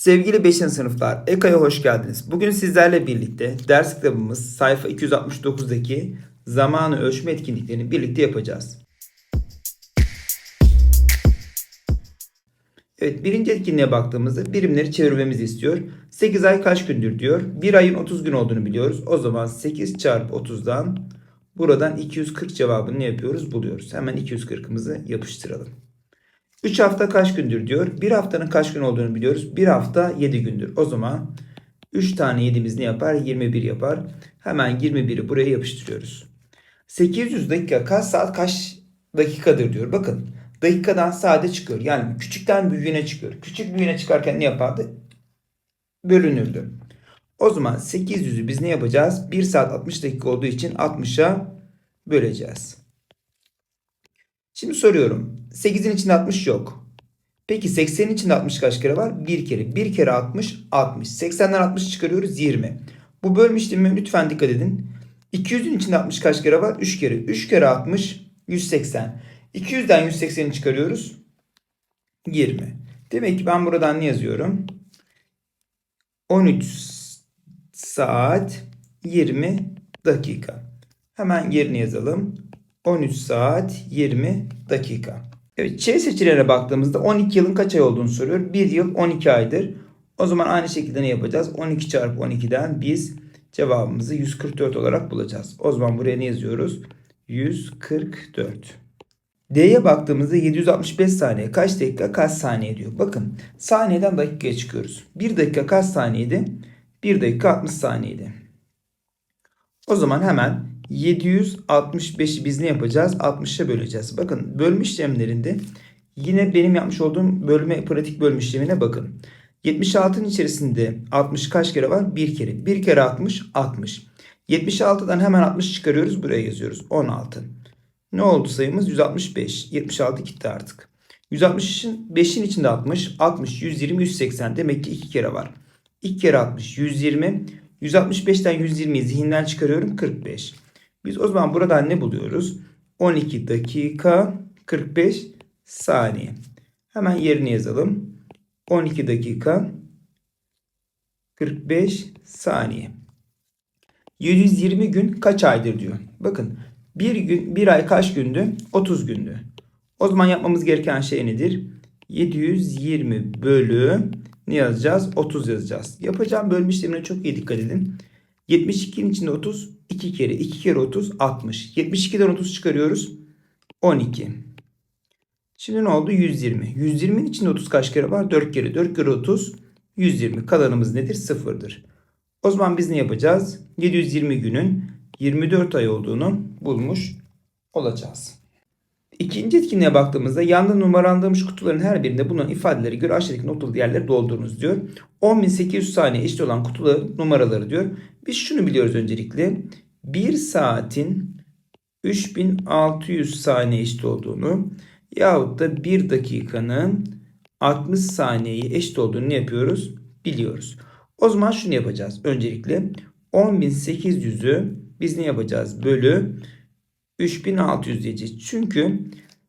Sevgili 5. sınıflar, EKA'ya hoş geldiniz. Bugün sizlerle birlikte ders kitabımız sayfa 269'daki zamanı ölçme etkinliklerini birlikte yapacağız. Evet, birinci etkinliğe baktığımızda birimleri çevirmemizi istiyor. 8 ay kaç gündür diyor. 1 ayın 30 gün olduğunu biliyoruz. O zaman 8 çarpı 30'dan buradan 240 cevabını ne yapıyoruz? Buluyoruz. Hemen 240'ımızı yapıştıralım. 3 hafta kaç gündür diyor. 1 haftanın kaç gün olduğunu biliyoruz. 1 hafta 7 gündür. O zaman 3 tane 7'miz ne yapar? 21 yapar. Hemen 21'i buraya yapıştırıyoruz. 800 dakika kaç saat kaç dakikadır diyor. Bakın dakikadan saate çıkıyor. Yani küçükten büyüğüne çıkıyor. Küçük büyüğüne çıkarken ne yapardı? Bölünürdü. O zaman 800'ü biz ne yapacağız? 1 saat 60 dakika olduğu için 60'a böleceğiz. Şimdi soruyorum. 8'in içinde 60 yok. Peki 80'in içinde 60 kaç kere var? 1 kere. 1 kere 60, 60. 80'den 60 çıkarıyoruz 20. Bu bölme işlemine lütfen dikkat edin. 200'ün içinde 60 kaç kere var? 3 kere. 3 kere 60, 180. 200'den 180'i çıkarıyoruz. 20. Demek ki ben buradan ne yazıyorum? 13 saat 20 dakika. Hemen yerine yazalım. 13 saat 20 dakika. Evet Ç seçeneğine baktığımızda 12 yılın kaç ay olduğunu soruyor. 1 yıl 12 aydır. O zaman aynı şekilde ne yapacağız? 12 çarpı 12'den biz cevabımızı 144 olarak bulacağız. O zaman buraya ne yazıyoruz? 144. D'ye baktığımızda 765 saniye kaç dakika kaç saniye diyor. Bakın saniyeden dakikaya çıkıyoruz. 1 dakika kaç saniyeydi? 1 dakika 60 saniyeydi. O zaman hemen 765'i biz ne yapacağız? 60'a böleceğiz. Bakın bölme işlemlerinde yine benim yapmış olduğum bölme pratik bölme işlemine bakın. 76'nın içerisinde 60 kaç kere var? 1 kere. 1 kere 60 60. 76'dan hemen 60 çıkarıyoruz. Buraya yazıyoruz. 16. Ne oldu sayımız? 165. 76 gitti artık. 160'ın 5'in içinde 60. 60, 120, 180. Demek ki 2 kere var. 2 kere 60, 120. 165'ten 120'yi zihinden çıkarıyorum. 45. Biz o zaman buradan ne buluyoruz? 12 dakika 45 saniye. Hemen yerine yazalım. 12 dakika 45 saniye. 720 gün kaç aydır diyor. Bakın bir gün bir ay kaç gündü? 30 gündü. O zaman yapmamız gereken şey nedir? 720 bölü ne yazacağız? 30 yazacağız. Yapacağım bölme işlemine çok iyi dikkat edin. 72'nin içinde 30 2 kere 2 kere 30 60. 72'den 30 çıkarıyoruz. 12. Şimdi ne oldu? 120. 120'nin içinde 30 kaç kere var? 4 kere 4 kere 30 120. Kalanımız nedir? Sıfırdır. O zaman biz ne yapacağız? 720 günün 24 ay olduğunu bulmuş olacağız. İkinci etkinliğe baktığımızda yanda numaralandırılmış kutuların her birinde bulunan ifadeleri göre aşağıdaki noktalı yerleri doldurunuz diyor. 10.800 saniye eşit olan kutuların numaraları diyor. Biz şunu biliyoruz öncelikle. 1 saatin 3600 saniye eşit olduğunu yahut da 1 dakikanın 60 saniyeye eşit olduğunu ne yapıyoruz? Biliyoruz. O zaman şunu yapacağız. Öncelikle 10.800'ü biz ne yapacağız? Bölü 3600 diyeceğiz. Çünkü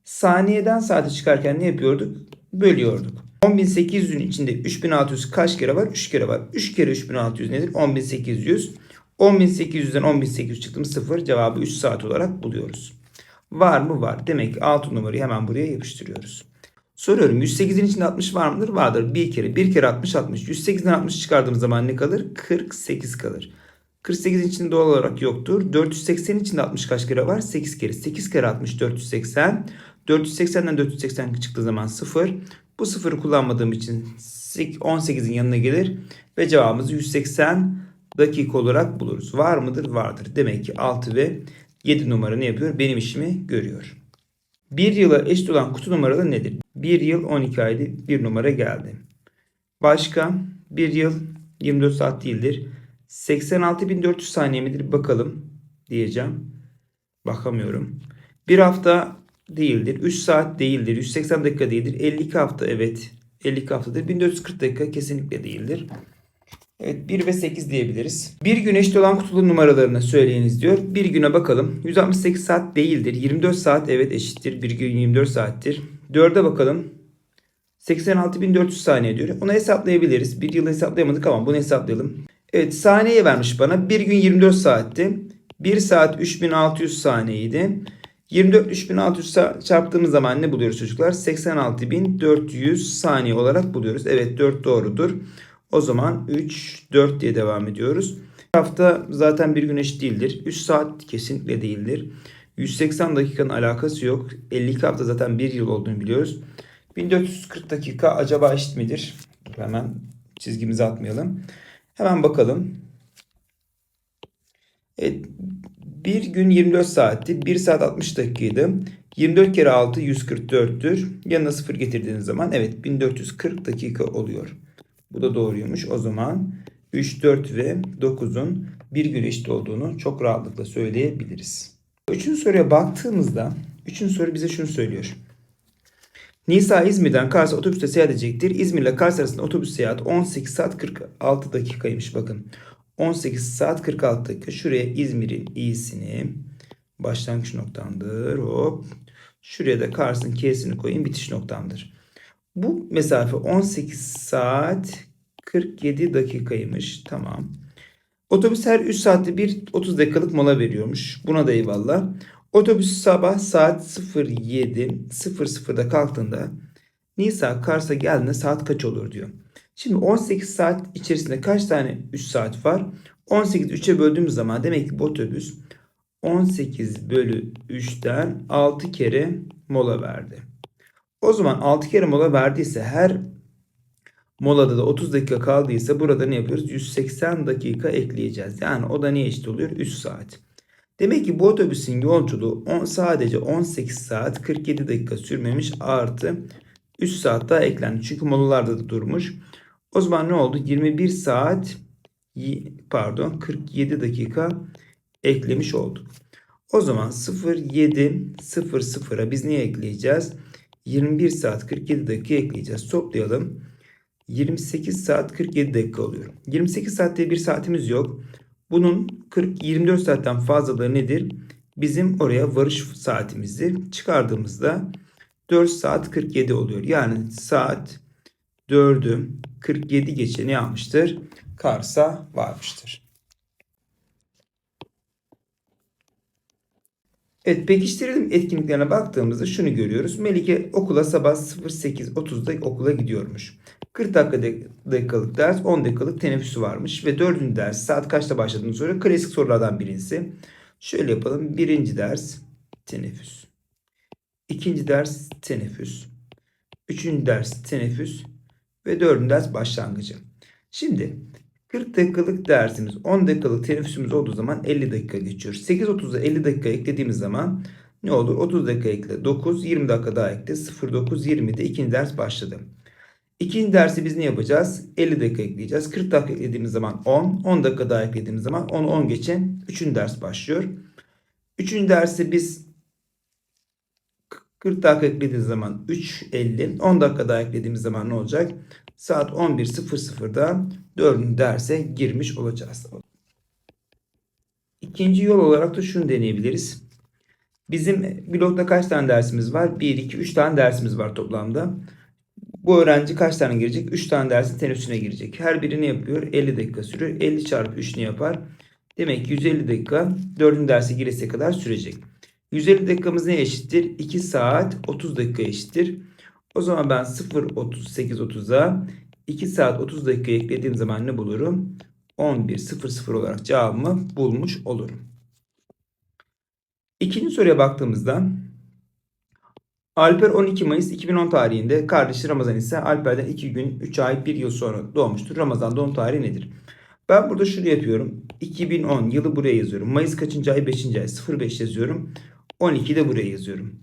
saniyeden saate çıkarken ne yapıyorduk? Bölüyorduk. 10.800'ün içinde 3600 kaç kere var? 3 kere var. 3 kere 3600 nedir? 10.800. 10.800'den 10.800 çıktım 0. Cevabı 3 saat olarak buluyoruz. Var mı? Var. Demek ki 6 numarayı hemen buraya yapıştırıyoruz. Soruyorum 108'in içinde 60 var mıdır? Vardır. Bir kere. Bir kere 60 60. 108'den 60 çıkardığımız zaman ne kalır? 48 kalır. 48'in içinde doğal olarak yoktur. 480'in içinde 60 kaç kere var? 8 kere. 8 kere 60 480. 480'den 480 çıktığı zaman 0. Bu sıfırı kullanmadığım için 18'in yanına gelir ve cevabımızı 180 dakika olarak buluruz. Var mıdır? Vardır. Demek ki 6 ve 7 numara ne yapıyor? Benim işimi görüyor. 1 yıla eşit olan kutu numaraları nedir? 1 yıl 12 aydı. 1 numara geldi. Başka 1 yıl 24 saat değildir. 86.400 saniye midir? Bakalım diyeceğim. Bakamıyorum. Bir hafta değildir. 3 saat değildir. 180 dakika değildir. 52 hafta evet. 52 haftadır. 1440 dakika kesinlikle değildir. Evet 1 ve 8 diyebiliriz. Bir gün eşit olan kutulu numaralarını söyleyiniz diyor. Bir güne bakalım. 168 saat değildir. 24 saat evet eşittir. Bir gün 24 saattir. 4'e bakalım. 86.400 saniye diyor. Onu hesaplayabiliriz. Bir yıl hesaplayamadık ama bunu hesaplayalım. Evet saniye vermiş bana. Bir gün 24 saatti. 1 saat 3600 saniyeydi. 24 3600 sa- çarptığımız zaman ne buluyoruz çocuklar? 86.400 saniye olarak buluyoruz. Evet 4 doğrudur. O zaman 3, 4 diye devam ediyoruz. Hafta zaten bir gün eşit değildir. 3 saat kesinlikle değildir. 180 dakikanın alakası yok. 52 hafta zaten bir yıl olduğunu biliyoruz. 1440 dakika acaba eşit midir? Hemen çizgimizi atmayalım. Hemen bakalım. Evet, bir gün 24 saatti. 1 saat 60 dakikaydı. 24 kere 6 144'tür. Yanına 0 getirdiğiniz zaman evet 1440 dakika oluyor. Bu da doğruymuş. O zaman 3, 4 ve 9'un bir gün eşit olduğunu çok rahatlıkla söyleyebiliriz. Üçüncü soruya baktığımızda üçüncü soru bize şunu söylüyor. Nisa İzmir'den Kars'a otobüste seyahat edecektir. İzmir ile Kars arasında otobüs seyahati 18 saat 46 dakikaymış bakın. 18 saat 46 dakika. Şuraya İzmir'in i'sini başlangıç noktamdır. Hop. Şuraya da Kars'ın k'sini koyayım bitiş noktamdır. Bu mesafe 18 saat 47 dakikaymış. Tamam. Otobüs her 3 saatte bir 30 dakikalık mola veriyormuş. Buna da eyvallah. Otobüs sabah saat 07.00'da kalktığında Nisa Kars'a geldiğinde saat kaç olur diyor. Şimdi 18 saat içerisinde kaç tane 3 saat var? 18 3'e böldüğümüz zaman demek ki bu otobüs 18 bölü 3'ten 6 kere mola verdi. O zaman 6 kere mola verdiyse her molada da 30 dakika kaldıysa burada ne yapıyoruz? 180 dakika ekleyeceğiz. Yani o da neye eşit oluyor? 3 saat. Demek ki bu otobüsün yolculuğu on, sadece 18 saat 47 dakika sürmemiş artı 3 saat daha eklendi. Çünkü molalarda da durmuş. O zaman ne oldu? 21 saat pardon 47 dakika eklemiş olduk. O zaman 07 00'a biz niye ekleyeceğiz? 21 saat 47 dakika ekleyeceğiz. Toplayalım. 28 saat 47 dakika oluyor. 28 saatte bir saatimiz yok. Bunun 40 24 saatten fazlalığı nedir? Bizim oraya varış saatimizdir. Çıkardığımızda 4 saat 47 oluyor. Yani saat 4'ü 47 geçe ne yapmıştır? Kars'a varmıştır. Evet pekiştirelim etkinliklerine baktığımızda şunu görüyoruz. Melike okula sabah 08.30'da okula gidiyormuş. 40 dakika dakikalık ders 10 dakikalık teneffüsü varmış. Ve dördüncü ders saat kaçta başladığını soruyor. Klasik sorulardan birincisi. Şöyle yapalım. Birinci ders teneffüs. İkinci ders teneffüs. Üçüncü ders teneffüs. Ve dördüncü ders başlangıcı. Şimdi 40 dakikalık dersimiz 10 dakikalık teneffüsümüz olduğu zaman 50 dakika geçiyor. 8.30'a 50 dakika eklediğimiz zaman ne olur? 30 dakika ekle 9 20 dakika daha ekle 09 20'de ikinci ders başladı. İkinci dersi biz ne yapacağız? 50 dakika ekleyeceğiz. 40 dakika eklediğimiz zaman 10. 10 dakika daha eklediğimiz zaman 10 10 geçen 3. ders başlıyor. 3. dersi biz 40 dakika eklediğimiz zaman 3.50. 10 dakika daha eklediğimiz zaman ne olacak? Saat 11.00'da 4. derse girmiş olacağız. İkinci yol olarak da şunu deneyebiliriz. Bizim blokta kaç tane dersimiz var? 1, 2, 3 tane dersimiz var toplamda. Bu öğrenci kaç tane girecek? 3 tane dersin teneffüsüne girecek. Her biri ne yapıyor? 50 dakika sürüyor. 50 çarpı 3 ne yapar? Demek ki 150 dakika 4. derse gireseye kadar sürecek. 150 dakikamız ne eşittir? 2 saat 30 dakika eşittir. O zaman ben 0.38.30'a 2 saat 30 dakika eklediğim zaman ne bulurum? 11.00 olarak cevabımı bulmuş olurum. İkinci soruya baktığımızda Alper 12 Mayıs 2010 tarihinde, kardeşi Ramazan ise Alper'den 2 gün, 3 ay, 1 yıl sonra doğmuştur. Ramazan doğum tarihi nedir? Ben burada şunu yapıyorum. 2010 yılı buraya yazıyorum. Mayıs kaçıncı ay? 5. ay. 05 yazıyorum. 12 de buraya yazıyorum.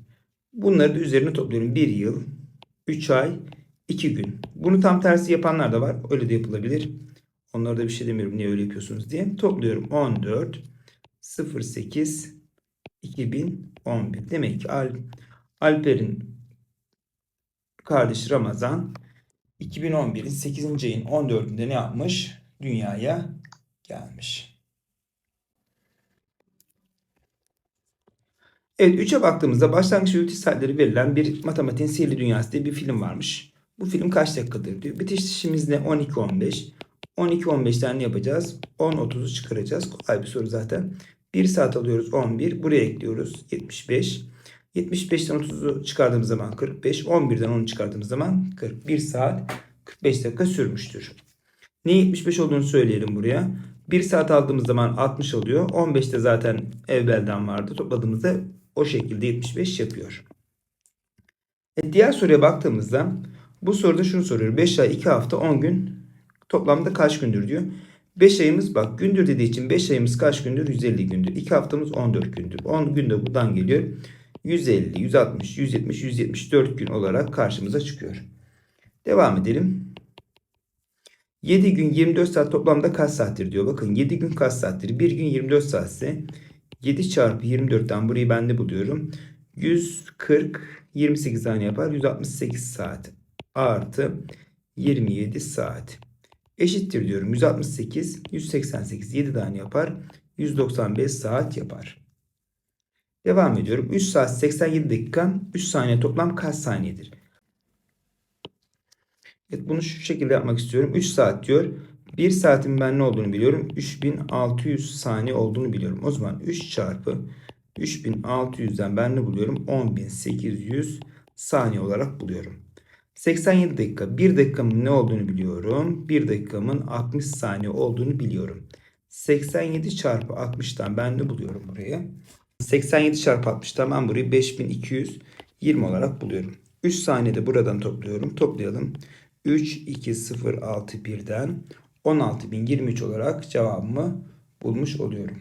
Bunları da üzerine topluyorum. 1 yıl, 3 ay, 2 gün. Bunu tam tersi yapanlar da var. Öyle de yapılabilir. Onlara da bir şey demiyorum niye öyle yapıyorsunuz diye. Topluyorum 14 08 2011. Demek ki Al Alper'in kardeşi Ramazan 2011'in 8. ayın 14'ünde ne yapmış? Dünyaya gelmiş. Evet 3'e baktığımızda başlangıç bitiş saatleri verilen bir matematiğin sihirli dünyası diye bir film varmış. Bu film kaç dakikadır diyor. Bitişimiz ne? 12-15. 12-15'ten ne yapacağız? 10-30'u çıkaracağız. Kolay bir soru zaten. 1 saat alıyoruz 11. Buraya ekliyoruz 75. 75'ten 30'u çıkardığımız zaman 45. 11'den 10'u çıkardığımız zaman 41 saat 45 dakika sürmüştür. Ne 75 olduğunu söyleyelim buraya. 1 saat aldığımız zaman 60 oluyor. 15'te zaten evvelden vardı. Topladığımızda o şekilde 75 yapıyor. E, diğer soruya baktığımızda bu soruda şunu soruyor. 5 ay 2 hafta 10 gün toplamda kaç gündür diyor. 5 ayımız bak gündür dediği için 5 ayımız kaç gündür? 150 gündür. 2 haftamız 14 gündür. 10 gün de buradan geliyor. 150, 160, 170, 174 gün olarak karşımıza çıkıyor. Devam edelim. 7 gün 24 saat toplamda kaç saattir diyor. Bakın 7 gün kaç saattir? 1 gün 24 saatse 7 çarpı 24'ten burayı ben de buluyorum. 140 28 tane yapar. 168 saat artı 27 saat. Eşittir diyorum. 168 188 7 tane yapar. 195 saat yapar. Devam ediyorum. 3 saat 87 dakika 3 saniye toplam kaç saniyedir? Evet bunu şu şekilde yapmak istiyorum. 3 saat diyor. 1 saatin ben ne olduğunu biliyorum. 3600 saniye olduğunu biliyorum. O zaman 3 çarpı 3600'den ben ne buluyorum? 10800 saniye olarak buluyorum. 87 dakika. 1 dakikamın ne olduğunu biliyorum. 1 dakikamın 60 saniye olduğunu biliyorum. 87 çarpı 60'tan ben ne buluyorum buraya? 87 çarpı 60'tan ben burayı 5220 olarak buluyorum. 3 saniyede buradan topluyorum. Toplayalım. 3, 2, 0, 6, 1'den 16.023 olarak cevabımı bulmuş oluyorum.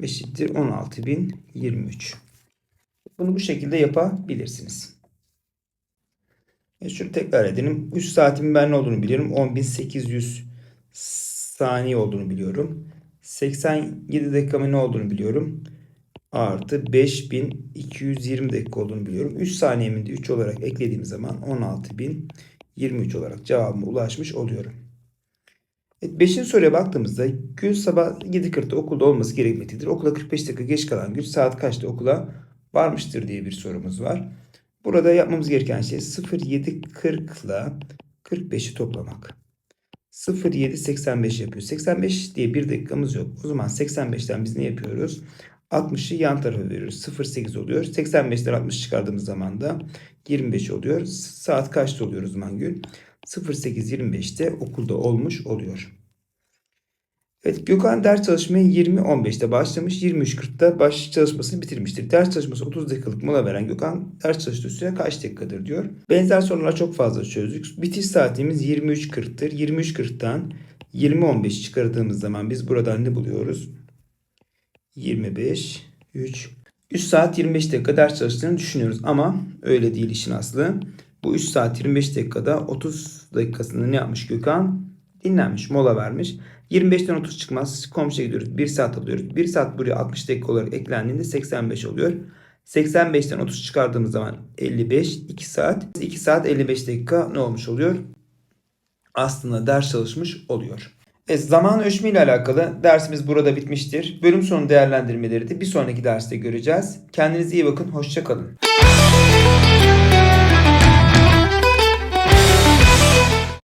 Eşittir 16.023. Bunu bu şekilde yapabilirsiniz. E şunu tekrar edelim. 3 saatin ben ne olduğunu biliyorum. 10.800 saniye olduğunu biliyorum. 87 dakikamın ne olduğunu biliyorum. Artı 5220 dakika olduğunu biliyorum. 3 saniyemin de 3 olarak eklediğim zaman 16.023 olarak cevabıma ulaşmış oluyorum. Evet, 5. soruya baktığımızda Gül sabah 7.40'da okulda olması gerekmektedir. Okula 45 dakika geç kalan Gül saat kaçta okula varmıştır diye bir sorumuz var. Burada yapmamız gereken şey 07.40 ile 45'i toplamak. 07.85 yapıyor. 85 diye bir dakikamız yok. O zaman 85'ten biz ne yapıyoruz? 60'ı yan tarafa veriyoruz. 0.8 oluyor. 85'ten 60 çıkardığımız zaman da 25 oluyor. Saat kaçta oluyor o gün? 08.25'te okulda olmuş oluyor. Evet Gökhan ders çalışmaya 20.15'te başlamış. 23.40'da baş çalışmasını bitirmiştir. Ders çalışması 30 dakikalık mola veren Gökhan ders çalıştığı süre kaç dakikadır diyor. Benzer sorular çok fazla çözdük. Bitiş saatimiz 23.40'tır. 23.40'tan 20.15 çıkardığımız zaman biz buradan ne buluyoruz? 25, 3. 3 saat 25 dakika ders çalıştığını düşünüyoruz ama öyle değil işin aslı. Bu 3 saat 25 dakikada 30 dakikasında ne yapmış Gökhan? Dinlenmiş, mola vermiş. 25'ten 30 çıkmaz. Komşuya gidiyoruz. 1 saat alıyoruz. 1 saat buraya 60 dakika olarak eklendiğinde 85 oluyor. 85'ten 30 çıkardığımız zaman 55, 2 saat. 2 saat 55 dakika ne olmuş oluyor? Aslında ders çalışmış oluyor. Evet, zaman ölçümü ile alakalı dersimiz burada bitmiştir. Bölüm sonu değerlendirmeleri de bir sonraki derste göreceğiz. Kendinize iyi bakın, hoşça kalın.